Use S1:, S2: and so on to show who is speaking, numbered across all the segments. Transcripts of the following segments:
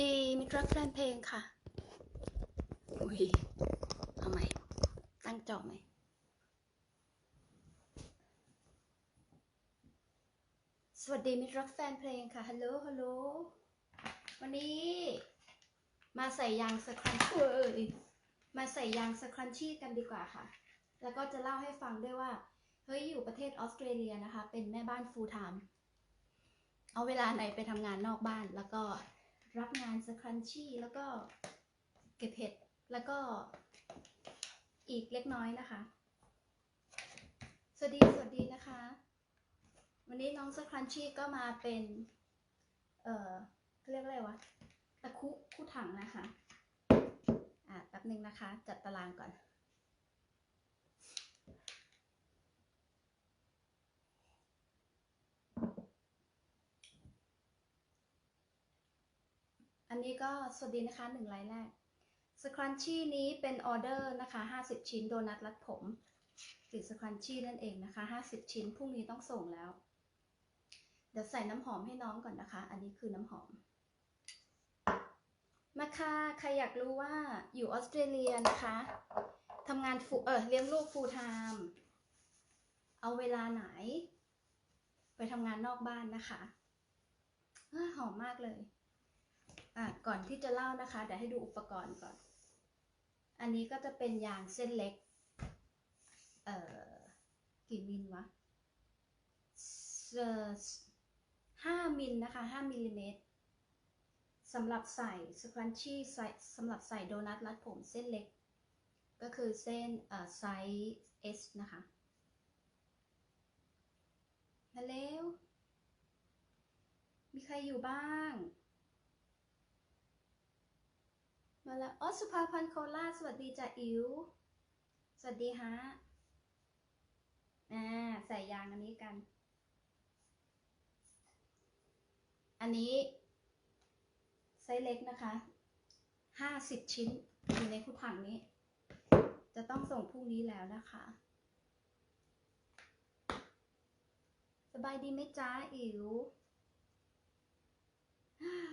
S1: ดีมิตรรักแฟนเพลงค่ะ อุ้ย เอาใหม่ตั้งจอใหม่สวัสดีมิตรรักแฟนเพลงค่ะ ฮัลโหล ฮัลโหล วันนี้ มาใส่ยางสครันเอ้ยมาใส่ยางสครันชี่กันดีกว่าค่ะ แล้วก็จะเล่าให้ฟังด้วยว่า เฮ้ย อยู่ประเทศออสเตรเลียนะคะ เป็นแม่บ้าน full time เอาเวลาไหนไปทำงานนอกบ้าน แล้วก็ รับงานสครันชี่แล้วก็เก็บเห็ด แล้วก็อีกเล็กน้อยนะคะ สวัสดี สวัสดีนะคะ วันนี้น้องสครันชี่ก็มาเป็น เอ่อเรียกอะไรวะ ตะคุคู่ถังนะคะ อะแป๊บหนึ่งนะคะ จัดตารางก่อน อันนี้ก็สวัสดีนะคะหนึ่งไลน์แรกสครันชี่นี้เป็นออเดอร์นะคะ50 ชิ้นโดนัทรัดผมกลิ่นสครันชี่นั่นเองนะคะ50 ชิ้นพรุ่งนี้ต้องส่งแล้ว เดี๋ยวใส่น้ำหอมให้น้องก่อนนะคะ อันนี้คือน้ำหอม มาค่ะใครอยากรู้ว่าอยู่ออสเตรเลียนะคะทำงานฟูเออเลี้ยงลูกฟูลไทม์เอาเวลาไหน ไปทำงานนอกบ้านนะคะออหอมมากเลย อะก่อนที่จะเล่านะคะเดี๋ยวให้ดูอุปกรณ์ก่อน อันนี้ก็จะเป็นยางเส้นเล็ก เอ่อ กี่มิลวะเออห้ามิลนะคะห้ามิลลิเมตรสำหรับใส่สครันชี่ใส่สำหรับใส่โดนัทรัดผมเส้นเล็ก ก็คือเส้นเอ่อไซส์ S นะคะมาเร็วมีใครอยู่บ้าง มาแล้วอ๋อสุภาพันธ์โคราชสวัสดีจ้ะอิ๋วสวัสดีฮะอ่าใส่ยางอันนี้กัน อันนี้ไซส์เล็กนะคะห้าสิบชิ้นอยู่ในคู่ถังนี้ จะต้องส่งพรุ่งนี้แล้วนะคะ สบายดีไหมจ้าอิ๋ว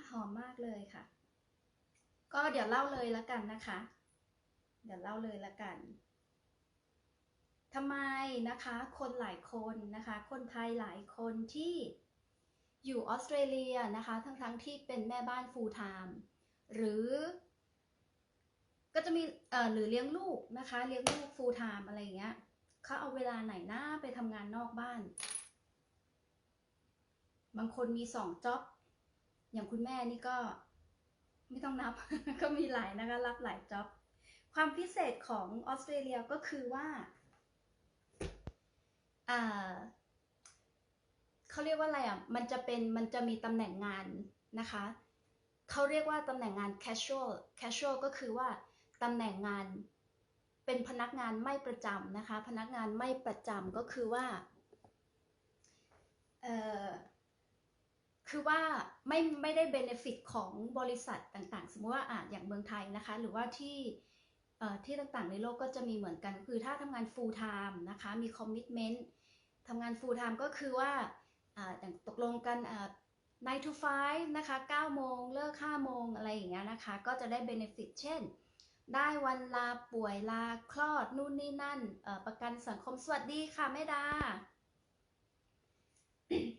S1: หอมมากเลยค่ะ ก็เดี๋ยวเล่าเลยละกันนะคะ เดี๋ยวเล่าเลยละกันทำไมนะคะคนหลายคนนะคะ คนไทยหลายคนที่อยู่ออสเตรเลียนะคะ ทั้งๆทที่เป็นแม่บ้าน full time หรือ ก็จะมีเอ่อหรือเลี้ยงลูกนะคะ เลี้ยงลูก full time อะไรเงี้ยเขาเอาเวลาไหนหน้าไปทำงานนอกบ้าน บางคนมีสองจ็อบอย่างคุณแม่นี่ก็ ไม่ต้องนับ ก็มีหลายนะคะรับหลายจ็อบความพิเศษของออสเตรเลียก็คือว่าเขาเรียกว่าอะไรอะ มันจะเป็น มันจะมีตำแหน่งงานนะคะ เขาเรียกว่าตำแหน่งงาน casual casual ก็คือว่าตำแหน่งงานเป็นพนักงานไม่ประจำนะคะ พนักงานไม่ประจำก็คือว่า เอ่อ คือว่าไม่ไม่ได้เบนฟิตของบริษัทต่างๆ สมมติว่าอะอย่างเมืองไทยนะคะ หรือว่าที่ที่ต่างๆในโลกก็จะมีเหมือนกัน คือถ้าทำงาน full time นะคะ มี commitment ทำงาน full time ก็คือว่าอย่างตกลงกัน9 to 5นะคะ9โมงเลิก5โมงอะไรอย่างเงี้ยนะคะ ก็จะได้เบนฟิตเช่น ได้วันลาป่วยลาคลอดนู่นนี่นั่นประกันสังคมสวัสดีค่ะแม่ดา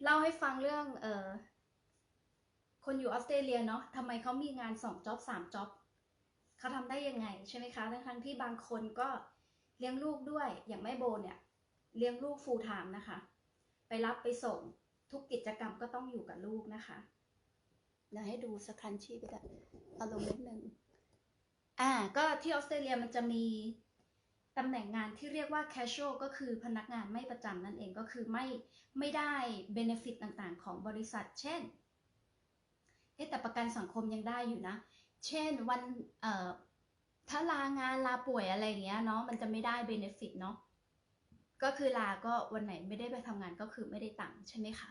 S1: เล่าให้ฟังเรื่องเคนอยู่ออสเตรเลียเนาะทำไมเขามีงานสองจ็อบสามจ็อบเขาทำได้ยังไงใช่ไหมคะทั้งทั้งที่บางคนก็เลี้ยงลูกด้วยอย่างแม่โบเนี่ยเลี้ยงลูกฟูลไทม์นะคะ ไปรับไปส่งทุกกิจกรรมก็ต้องอยู่กับลูกนะคะเดี๋ยวให้ดูสครันชี่ไปกันอารมณ์นิดนึงอ่าก็ที่ออสเตรเลียมันจะมีตำแหน่งงานที่เรียกว่า casual ก็คือพนักงานไม่ประจำนั่นเองก็คือไม่ไม่ได้ benefit ต่างๆ ของบริษัท เช่น เอ๊แต่ประกันสังคมยังได้อยู่นะ เช่นวันเอ่อถ้าลางานลาป่วยอะไรอย่างเงี้ยเนาะมันจะไม่ได้เบเนฟิตเนาะก็คือลาก็วันไหนไม่ได้ไปทำงานก็คือไม่ได้ตังค์ใช่ไหมคะ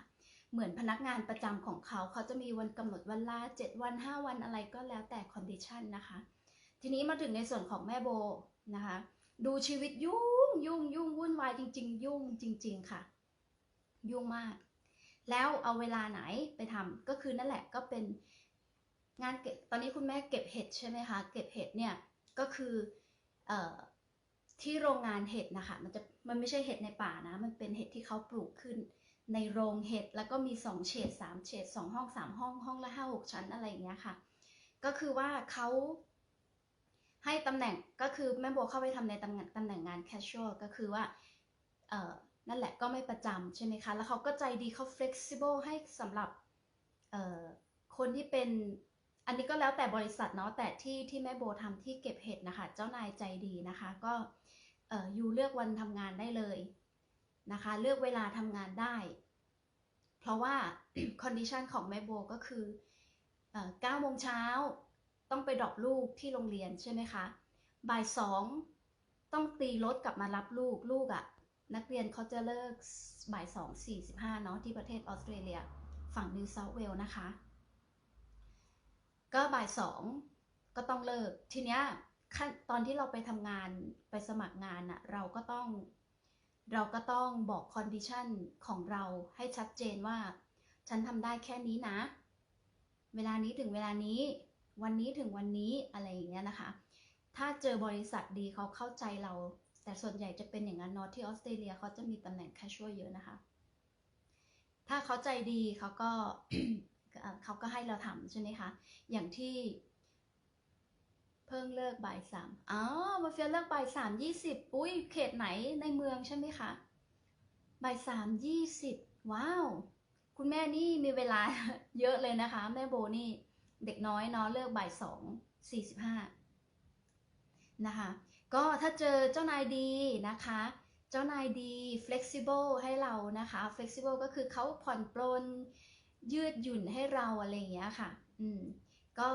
S1: เหมือนพนักงานประจำของเขา เขาจะมีวันกำหนดวันลา 7 วัน 5 วันอะไรก็แล้วแต่คอนดิชันนะคะ ทีนี้มาถึงในส่วนของแม่โบนะคะ ดูชีวิตยุ่งยุ่งยุ่งวุ่นวายจริง ๆ ยุ่งจริง ๆ ค่ะ ยุ่งมาก แล้วเอาเวลาไหนไปทำก็คือนั่นแหละก็เป็นงานเก็บตอนนี้คุณแม่เก็บเห็ดใช่ไหมคะ เก็บเห็ดเนี่ยก็คืออที่โรงงานเห็ดนะคะ มันจะมันไม่ใช่เห็ดในป่านะ มันเป็นเห็ดที่เขาปลูกขึ้นในโรงเห็ดแล้วก็มีสองเฉดสามเฉดสองห้องสามห้องห้องละห้าหกชั้นอะไรอย่างเงี้ยค่ะ ก็คือว่าเขาให้ตำแหน่งก็คือแม่โบเข้าไปทำในตำแหน่งตำแหน่งงาน casual ก็คือว่า นั่นแหละก็ไม่ประจำใช่ไหมคะ แล้วเขาก็ใจดีเขา flexible ให้สำหรับคนที่เป็นอันนี้ก็แล้วแต่บริษัทเนาะแต่ที่ที่แม่โบทำที่เก็บเห็ดนะคะ เจ้านายใจดีนะคะ ก็เอ่ออยู่เลือกวันทำงานได้เลยนะคะ เลือกเวลาทำงานได้ เพราะว่าคอนดิชันของแม่โบก็คือเอ่อ9โมงเช้าต้องไปดรอปลูกที่โรงเรียนใช่ไหมคะ บ่ายสองต้องตีรถกลับมารับลูก ลูกอะ่ะ นักเรียนเขาจะเลิกบ่ายสองสี่สิบห้าเนาะที่ประเทศออสเตรเลีย ฝั่งนิวเซาท์เวลนะคะ ก็บ่ายสองก็ต้องเลิก ทีเนี้ยขั้นตอนที่เราไปทำงานไปสมัครงานอะเราก็ต้อง เราก็ต้องบอกคอนดิชันของเราให้ชัดเจนว่า ฉันทำได้แค่นี้นะ เวลานี้ถึงเวลานี้ วันนี้ถึงวันนี้อะไรอย่างเงี้ยนะคะ ถ้าเจอบริษัทดีเขาเข้าใจเรา แต่ส่วนใหญ่จะเป็นอย่างนั้นเนาะที่ออสเตรเลียเขาจะมีตำแหน่งแคชชวลเยอะนะคะ ถ้าเขาใจดีเขาก็เอ่อเขาก็ให้เราทำใช่ไหมคะ อย่างที่เพิ่งเลิกบ่ายสามอ๋อ มาเฟียเลิกบ่ายสามยี่สิบอุ้ยเขตไหนในเมืองใช่ไหมคะ บ่ายสามยี่สิบว้าว คุณแม่นี่มีเวลาเยอะเลยนะคะ แม่โบนี่เด็กน้อยเนาะเลิกบ่ายสองสี่สิบห้านะคะ ก็ถ้าเจอเจ้านายดีนะคะ เจ้านายดี flexible ให้เรานะคะ flexible ก็คือเขาผ่อนปลนยืดหยุ่นให้เราอะไรอย่างเงี้ยค่ะ อืม ก็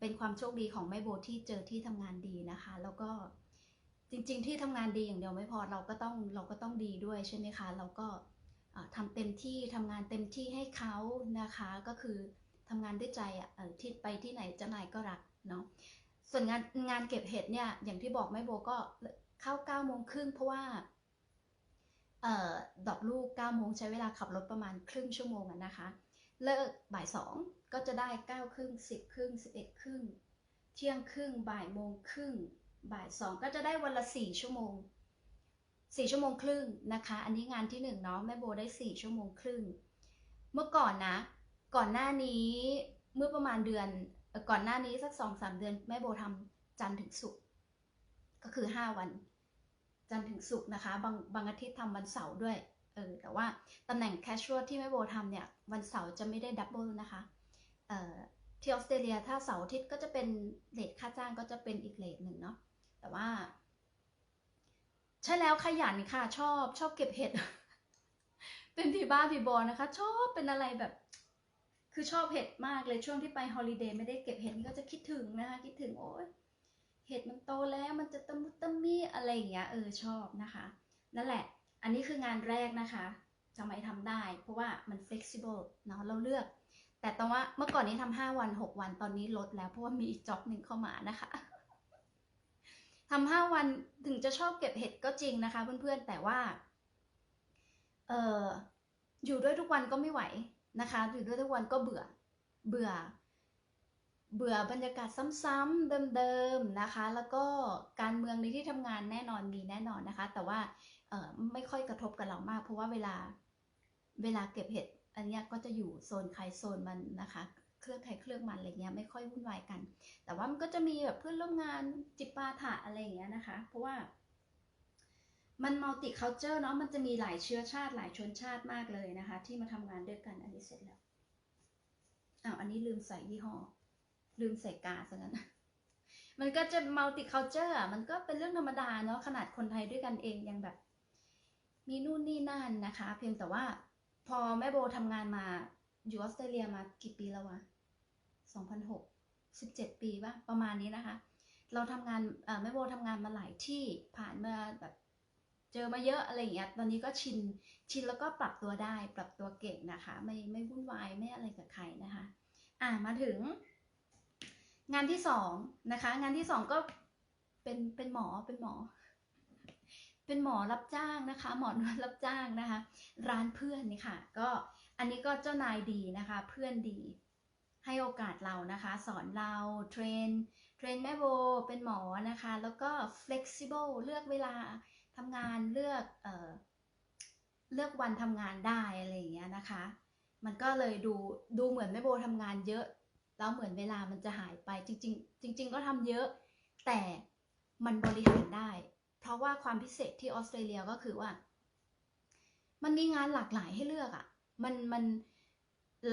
S1: เป็นความโชคดีของแม่โบที่เจอที่ทำงานดีนะคะ แล้วก็จริง ๆ ที่ทำงานดีอย่างเดียวไม่พอเราก็ต้องเราก็ต้องดีด้วยใช่ไหมคะ เราก็อ่าทำเต็มที่ทำงานเต็มที่ให้เขานะคะ ก็คือทำงานด้วยใจอะที่ไปที่ไหนเจ้านายก็รักเนาะ ส่วนงานงานเก็บเห็ดเนี่ย อย่างที่บอกแม่โบก็เข้าเก้าโมงครึ่งเพราะว่าเออดอกลูก9โมงใช้เวลาขับรถประมาณครึ่งชั่วโมงนะคะ เลิกบ่ายสองก็จะได้9ครึ่ง10ครึ่ง11ครึ่งเที่ยงครึ่งบ่ายโมงครึ่งบ่ายสองก็จะได้วันละ4ชั่วโมง4ชั่วโมงครึ่งนะคะ อันนี้งานที่หนึ่งเนาะแม่โบได้4ชั่วโมงครึ่ง เมื่อก่อนนะ ก่อนหน้านี้เมื่อประมาณเดือน ก่อนหน้านี้สักสองสามเดือนแม่โบทำจันทร์ถึงศุกร์ก็คือ5วัน จันทร์ถึงศุกร์นะคะ บางบางอาทิตย์ทำวันเสาร์ด้วยเออแต่ว่าตำแหน่งแคชชวลที่แม่โบทำเนี่ยวันเสาร์จะไม่ได้ดับเบิลนะคะเอ่อที่ออสเตรเลียถ้าเสาร์อาทิตย์ก็จะเป็นเลทค่าจ้างก็จะเป็นอีกเลทหนึ่งเนาะแต่ว่า ใช่แล้วขยันค่ะชอบชอบเก็บเห็ด เป็นผีบ้าผีบอนะคะ ชอบเป็นอะไรแบบ คือชอบเห็ดมากเลยช่วงที่ไปฮอลิเดย์ไม่ได้เก็บเห็ดก็จะคิดถึงนะคะ คิดถึงโอ๊ยเห็ดมันโตแล้วมันจะตะมุตะมี่อะไรอย่างเงี้ยเออชอบนะคะ นั่นแหละ อันนี้คืองานแรกนะคะทำไมทำได้ เพราะว่ามัน flexible เนาะเราเลือก แต่ตอนว่าเมื่อก่อนนี้ทำห้าวันหกวันตอนนี้ลดแล้วเพราะว่ามีอีกจ็อบหนึ่งเข้ามานะคะทำห้าวันถึงจะชอบเก็บเห็ดก็จริงนะคะเพื่อนๆแต่ว่าเอออยู่ด้วยทุกวันก็ไม่ไหว นะคะอยู่ด้วยทุกวันก็เบื่อเบื่อ เบื่อบรรยากาศซ้ำๆเดิมๆนะคะ แล้วก็การเมืองในที่ทำงานแน่นอนมีแน่นอนนะคะ แต่ว่าไม่ค่อยกระทบกับเรามาก เพราะว่าเวลาเวลาเก็บเห็ดอันนี้ก็จะอยู่โซนใครโซนมันนะคะ เครื่องใครเครื่องมันอะไรเงี้ยไม่ค่อยวุ่นวายกัน แต่ว่ามันก็จะมีแบบเพื่อนร่วมงานจิปาถะอะไรอย่างเงี้ยนะคะ เพราะว่า มันมัลติคัลเจอร์เนาะมันจะมีหลายเชื้อชาติหลายชนชาติมากเลยนะคะ ที่มาทำงานด้วยกันอันนี้เสร็จแล้วอ้าวอันนี้ลืมใส่ยี่ห้อ ลืมใส่กาซะงั้นมันก็จะมัลติคัลเจอร์มันก็เป็นเรื่องธรรมดาเนาะขนาดคนไทยด้วยกันเองยังแบบ มีนู่นนี่นั่นนะคะ เพียงแต่ว่าพอแม่โบทำงานมาอยู่ออสเตรเลียมากี่ปีแล้ววะ2006 17 ปีป่ะประมาณนี้นะคะ เราทำงานแม่โบทำงานมาหลายที่ผ่านมาแบบ เจอมาเยอะอะไรอย่างเงี้ย ตอนนี้ก็ชิน ชินแล้วก็ปรับตัวได้ ปรับตัวเก่งนะคะ ไม่ไม่วุ่นวายไม่อะไรกับใครนะคะ อะมาถึง งานที่สองนะคะ งานที่สองก็เป็นเป็นหมอเป็นหมอ เป็นหมอรับจ้างนะคะ หมอนวดรับจ้างนะคะ ร้านเพื่อนนี่ค่ะ ก็อันนี้ก็เจ้านายดีนะคะ เพื่อนดีให้โอกาสเรานะคะ สอนเราเทรนเทรนแม่โบเป็นหมอนะคะ แล้วก็ flexible เลือกเวลา ทำงานเลือกเอ่อเลือกวันทำงานได้อะไรอย่างเงี้ยนะคะ มันก็เลยดูดูเหมือนแม่โบทำงานเยอะ แล้วเหมือนเวลามันจะหายไปจริง ๆ จริง ๆ ก็ทำเยอะ แต่มันบริหารได้ เพราะว่าความพิเศษที่ออสเตรเลียก็คือว่า มันมีงานหลากหลายให้เลือกอะ่ะ มันมัน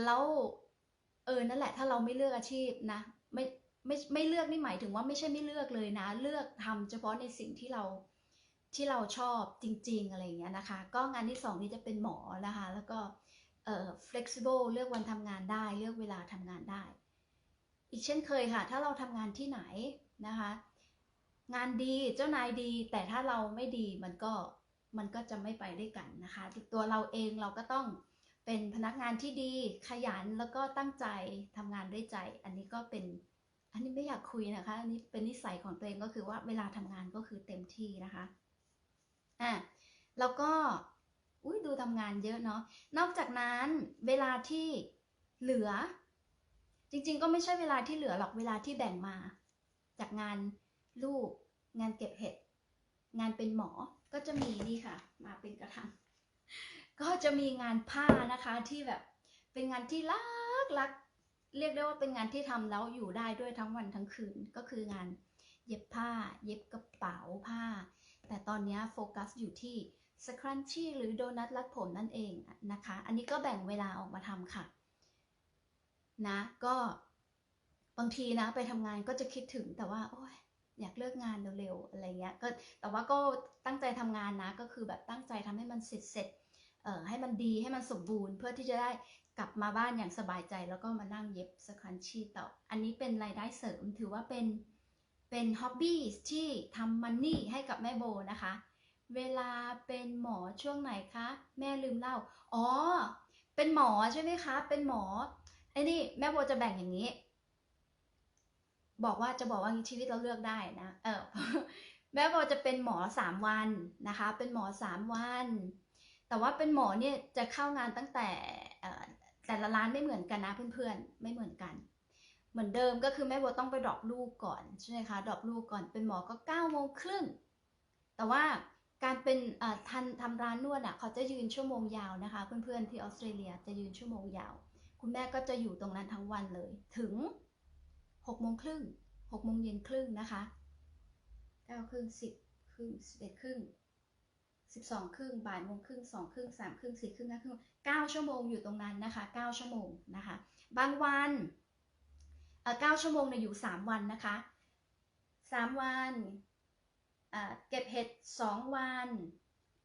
S1: แล้วเออนั่นแหละ ถ้าเราไม่เลือกอาชีพนะไม่ไม่ไม่เลือกนี่หมายถึงว่าไม่ใช่ไม่เลือกเลยนะ เลือกทำเฉพาะในสิ่งที่เรา ที่เราชอบจริง ๆ อะไรอย่างเงี้ยนะคะ ก็งานที่สองนี่จะเป็นหมอนะคะ แล้วก็เอ่อ flexible เลือกวันทำงานได้ เลือกเวลาทำงานได้ อีกเช่นเคยค่ะ ถ้าเราทำงานที่ไหนนะคะ งานดีเจ้านายดี แต่ถ้าเราไม่ดีมันก็มันก็จะไม่ไปด้วยกันนะคะตัวเราเองเราก็ต้องเป็นพนักงานที่ดีขยันแล้วก็ตั้งใจทำงานด้วยใจ อันนี้ก็เป็นอันนี้ไม่อยากคุยนะคะ อันนี้เป็นนิสัยของตัวเองก็คือว่าเวลาทำงานก็คือเต็มที่นะคะ อะแล้วก็อุ้ยดูทำงานเยอะเนาะนอกจากนั้นเวลาที่เหลือ จริงๆ ก็ไม่ใช่เวลาที่เหลือหรอกเวลาที่แบ่งมา จากงานลูก งานเก็บเห็ด งานเป็นหมอก็จะมีนี่ค่ะ มาเป็นกระถางก็จะมีงานผ้านะคะที่แบบเป็นงานที่รักรักเรียกได้ว่าเป็นงานที่ทำแล้วอยู่ได้ด้วยทั้งวันทั้งคืนก็คืองานเย็บผ้า เย็บกระเป๋าผ้า แต่ตอนนี้โฟกัสอยู่ที่สครันชี่หรือโดนัทรัดผมนั่นเองนะคะ อันนี้ก็แบ่งเวลาออกมาทำค่ะ นะก็บางทีนะไปทำงานก็จะคิดถึงแต่ว่า โอ้ยอยากเลิกงานเร็วๆอะไรเงี้ยก็แต่ว่าก็ตั้งใจทำงานนะ ก็คือแบบตั้งใจทำให้มันเสร็จเสร็จเอ่อให้มันดีให้มันสมบูรณ์เพื่อที่จะได้กลับมาบ้านอย่างสบายใจ แล้วก็มานั่งเย็บสครันชี่ต่อ อันนี้เป็นรายได้เสริมถือว่าเป็น เป็นฮ็อบบี้ที่ทำมันนี่ให้กับแม่โบนะคะ เวลาเป็นหมอช่วงไหนคะ แม่ลืมเล่า อ๋อ เป็นหมอใช่ไหมคะ เป็นหมอไอ้นี่แม่โบจะแบ่งอย่างนี้ บอกว่าจะบอกว่าชีวิตเราเลือกได้นะเออแม่โบจะเป็นหมอสามวันนะคะ เป็นหมอสามวัน แต่ว่าเป็นหมอเนี่ยจะเข้างานตั้งแต่แต่ละร้านไม่เหมือนกันนะเพื่อนๆไม่เหมือนกัน เหมือนเดิมก็คือแม่โบต้องไปดรอปลูกก่อนใช่ไหมคะดรอปลูกก่อนเป็นหมอก็9ก้าโมงครึ่งแต่ว่าการเป็นทันทำร้านนวดอะเขาจะยืนชั่วโมงยาวนะคะ เพื่อนๆที่ออสเตรเลียจะยืนชั่วโมงยาว คุณแม่ก็จะอยู่ตรงนั้นทั้งวันเลย ถึง6โมงครึ่ง6โมงเย็นครึ่งนะคะ9ครึ่ง10ครึ่ง11ครึ่ง12ครึ่งบ่ายโมงครึ่ง2ครึ่ง3ครึ่ง4ครึ่ง5ครึ่ง9ชั่วโมงอยู่ตรงนั้นนะคะ9ชั่วโมงนะคะ บางวัน เอ่อ9ชั่วโมงเนี่ยอยู่3วันนะคะ3วันเก็บเห็ด2วัน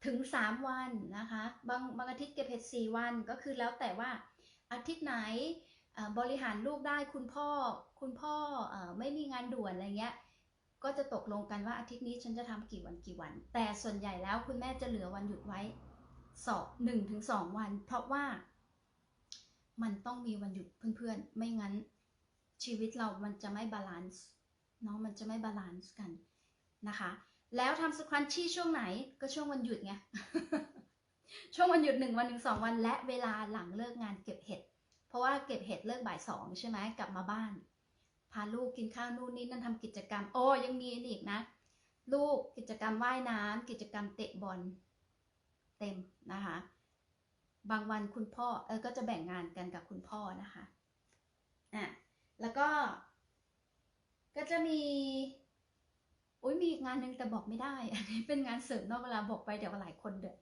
S1: ถึง3วันนะคะ บางบางอาทิตย์เก็บเห็ด4วันก็คือแล้วแต่ว่าอาทิตย์ไหนบริหารลูกได้คุณพ่อคุณพ่ออไม่มีงานด่วนอะไรเงี้ยก็จะตกลงกันว่าอาทิตย์นี้ฉันจะทำกี่วันกี่วัน แต่ส่วนใหญ่แล้วคุณแม่จะเหลือวันหยุดไว้สองหนึ่งถึงสองวัน เพราะว่ามันต้องมีวันหยุดเพื่อนๆ ไม่งั้น ชีวิตเรามันจะไม่บาลานซ์เนาะมันจะไม่บาลานซ์กันนะคะ แล้วทำสครันชี่ช่วงไหนก็ช่วงวันหยุดไงช่วงวันหยุดหนึ่งวันถึงสองวัน และเวลาหลังเลิกงานเก็บเห็ด เพราะว่าเก็บเห็ดเลิกบ่ายสองใช่ไหมกลับมาบ้าน พาลูกกินข้าวนู่นนี่นั่นทำกิจกรรม โอ้ยังมีอีกนะ ลูกกิจกรรมว่ายน้ำกิจกรรมเตะบอลเต็มนะคะ บางวันคุณพ่อเออก็จะแบ่งงานกันกับคุณพ่อนะคะอะ แล้วก็ ก็จะมีโอ้ยมีงานหนึ่งแต่บอกไม่ได้ อันนี้เป็นงานเสริมนอกเวลาบอกไปเดี๋ยวหลายคนเดือด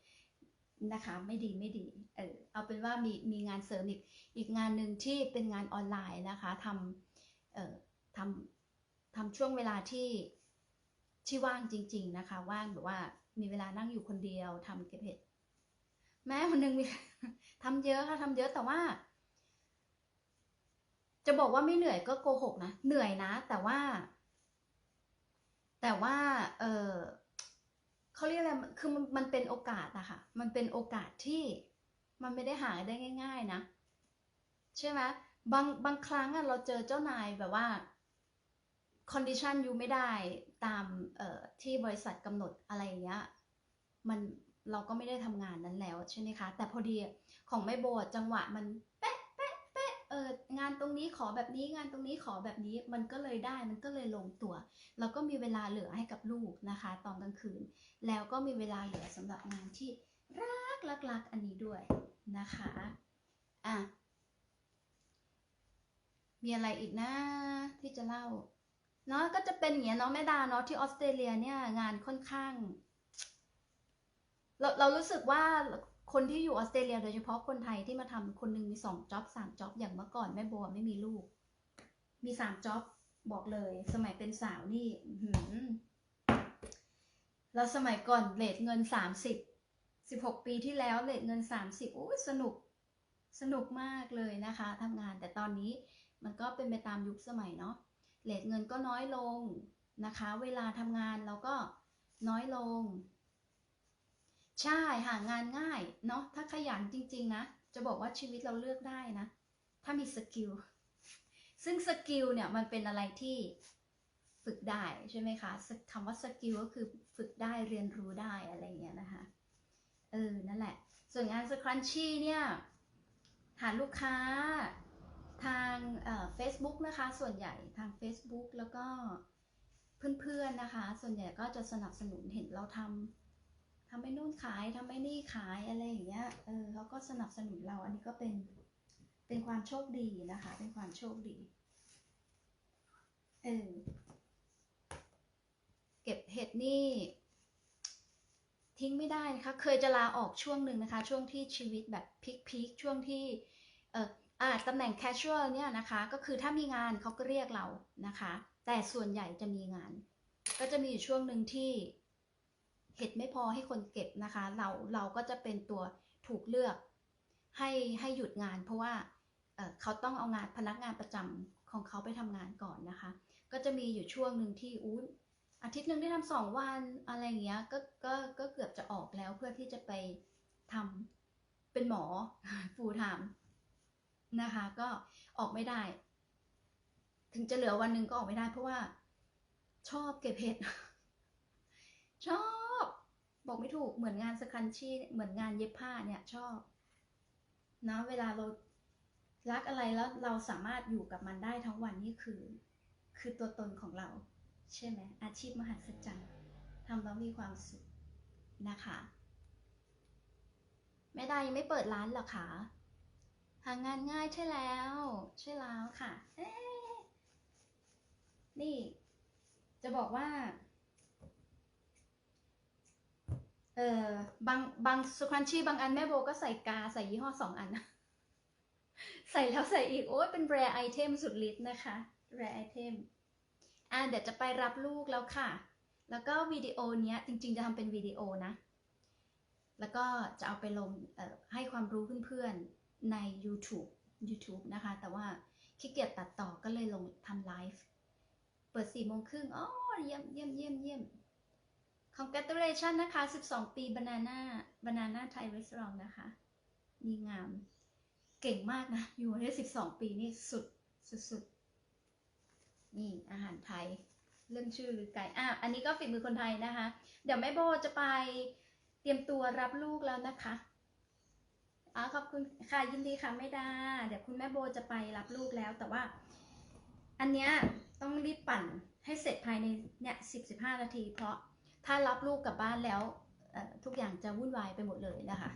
S1: นะคะ ไม่ดีไม่ดี เออเอาเป็นว่ามีมีงานเสริมอีกอีกงานหนึ่งที่เป็นงานออนไลน์นะคะทำเอ่อทำทำช่วงเวลาที่ที่ว่างจริง ๆนะคะ ว่างแบบว่ามีเวลานั่งอยู่คนเดียวทำเก็บเห็ดแม้คนหนึ่งมีทำเยอะค่ะทำเยอะแต่ว่า จะบอกว่าไม่เหนื่อยก็โกหกนะ เหนื่อยนะ แต่ว่า แต่ว่า เออเขาเรียกอะไร คือมันมันเป็นโอกาสอะค่ะ มันเป็นโอกาสที่มันไม่ได้หาได้ง่าย ๆ นะ ใช่ไหมบางบางครั้งอะเราเจอเจ้านายแบบว่าคอนดิชันอยู่ไม่ได้ตามเอ่อที่บริษัทกำหนดอะไรอย่างเงี้ย มันเราก็ไม่ได้ทำงานนั้นแล้วใช่ไหมคะ แต่พอดีของไม่โบดจังหวะมันเป๊ะ เอองานตรงนี้ขอแบบนี้งานตรงนี้ขอแบบนี้มันก็เลยได้มันก็เลยลงตัวเราก็มีเวลาเหลือให้กับลูกนะคะ ตอนกลางคืน แล้วก็มีเวลาเหลือสำหรับงานที่รักรักรักอันนี้ด้วยนะคะอะมีอะไรอีกนะที่จะเล่าเนาะก็จะเป็นอย่างเงี้ยเนาะแม่ดาเนาะที่ออสเตรเลียเนี่ยงานค่อนข้างเราเรารู้สึกว่า คนที่อยู่ออสเตรเลียโดยเฉพาะคนไทยที่มาทำคนหนึงมีสองจ็อบสามจ็อบอย่างเมื่อก่อนแม่โบไม่มีลูก มีสามจ็อบบอกเลย สมัยเป็นสาวนี่แล้วสมัยก่อนเลทเงินสามสิบสิบหกปีที่แล้วเลทเงินสามสิบโอ้ยสนุกสนุกมากเลยนะคะทำงานแต่ตอนนี้มันก็เป็นไปตามยุคสมัยเนาะเลทเงินก็น้อยลงนะคะ เวลาทำงานเราก็น้อยลง ใช่หางานง่ายเนาะถ้าขยันจริง ๆ นะ จะบอกว่าชีวิตเราเลือกได้นะ ถ้ามีสกิลซึ่งสกิลเนี่ยมันเป็นอะไรที่ฝึกได้ใช่ไหมคะคำว่าสกิลก็คือฝึกได้เรียนรู้ได้อะไรเงี้ยนะคะเออนั่นแหละ ส่วนงานสครันชี่เนี่ยหาลูกค้าทางเอ่อ Facebook นะคะ ส่วนใหญ่ทาง Facebook แล้วก็เพื่อนๆนะคะ ส่วนใหญ่ก็จะสนับสนุนเห็นเราทำ ทำไม่นู่นขายทำไม่นี่ขายอะไรอย่างเงี้ย เออเขาก็สนับสนุนเรา อันนี้ก็เป็น เป็นความโชคดีนะคะ เป็นความโชคดี เออ เก็บเห็ดนี่ ทิ้งไม่ได้นะคะ เคยจะลาออกช่วงหนึ่งนะคะ ช่วงที่ชีวิตแบบพีคๆ ช่วงที่ เอออ่าตำแหน่ง casual เนี่ยนะคะ ก็คือถ้ามีงานเขาก็เรียกเรานะคะ แต่ส่วนใหญ่จะมีงาน ก็จะมีอยู่ช่วงหนึ่งที่ เห็ดไม่พอให้คนเก็บนะคะ เราเราก็จะเป็นตัวถูกเลือก ให้ให้หยุดงาน เพราะว่าเเขาต้องเอางานพนักงานประจำของเขาไปทำงานก่อนนะคะ ก็จะมีอยู่ช่วงหนึ่งที่อู้อาทิตย์หนึ่งได้ทำสองวันอะไรเงี้ยก็ก็ก็เกือบจะออกแล้วเพื่อที่จะไปทำเป็นหมอฟูลไทม์นะคะ ก็ออกไม่ได้ ถึงจะเหลือวันหนึ่งก็ออกไม่ได้ เพราะว่าชอบเก็บเห็ดชอบ บอกไม่ถูกเหมือนงานสคันชี่เหมือนงานเย็บผ้าเนี่ยชอบนะเวลาเรารักอะไรแล้วเราสามารถอยู่กับมันได้ทั้งวันนี่คือ คือตัวตนของเรา ใช่ไหมอาชีพมหัศจรรย์ทำแล้วมีความสุขนะคะแม่ดายังไม่เปิดร้านหรอคะหางานง่ายใช่แล้ว ใช่แล้วค่ะนี่ จะบอกว่า เออบางบางสครันชี่บางอันแม่โบก็ใส่กาใส่ยี่ห้อสองอัน ใส่แล้วใส่อีก โอ้ยเป็นแรไอเทมสุดฤทธิ์นะคะแรไอเทมอ่าเดี๋ยวจะไปรับลูกแล้วค่ะ แล้วก็วิดีโอเนี้ยจริง ๆ จะทำเป็นวิดีโอนะ แล้วก็จะเอาไปลงให้ความรู้เพื่อนๆใน YouTube YouTube นะคะ แต่ว่าขี้เกียจตัดต่อก็เลยลงทำไลฟ์ เปิด4โมงครึ่งอ๋อเยี่ยมเยี่ยมเยี่ยมเยี่ยม congratulation นะคะ 12 ปี banana banana Thai restaurant นะคะ ดีงาม เก่งมากนะ อยู่ได้ 12 ปีนี่สุดสุดสุดนี่อาหารไทย เรื่องชื่อหรือไก่อะอันนี้ก็ฝีมือคนไทยนะคะ เดี๋ยวแม่โบจะไปเตรียมตัวรับลูกแล้วนะคะอ๋อขอบคุณค่ะยินดีค่ะไม่ด้เดี๋ยวคุณแม่โบจะไปรับลูกแล้วแต่ว่า อันเนี้ยต้องรีบปั่นให้เสร็จภายในเนี่ยสิบสิบห้านาทีเพราะ ถ้ารับลูกกลับบ้านแล้วทุกอย่างจะวุ่นวายไปหมดเลยนะคะ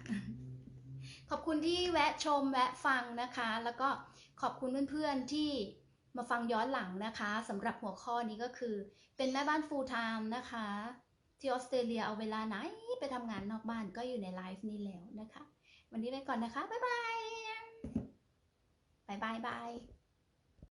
S1: ขอบคุณที่แวะชมแวะฟังนะคะ แล้วก็ขอบคุณเพื่อนๆที่มาฟังย้อนหลังนะคะสำหรับหัวข้อนี้ก็คือ เป็นแม่บ้าน full time นะคะ ที่ออสเตรเลียเอาเวลาไหนไปทำงานนอกบ้านก็อยู่ในไลฟ์นี้แล้วนะคะ วันนี้ไปก่อนนะคะ บ๊ายบาย บายบายบาย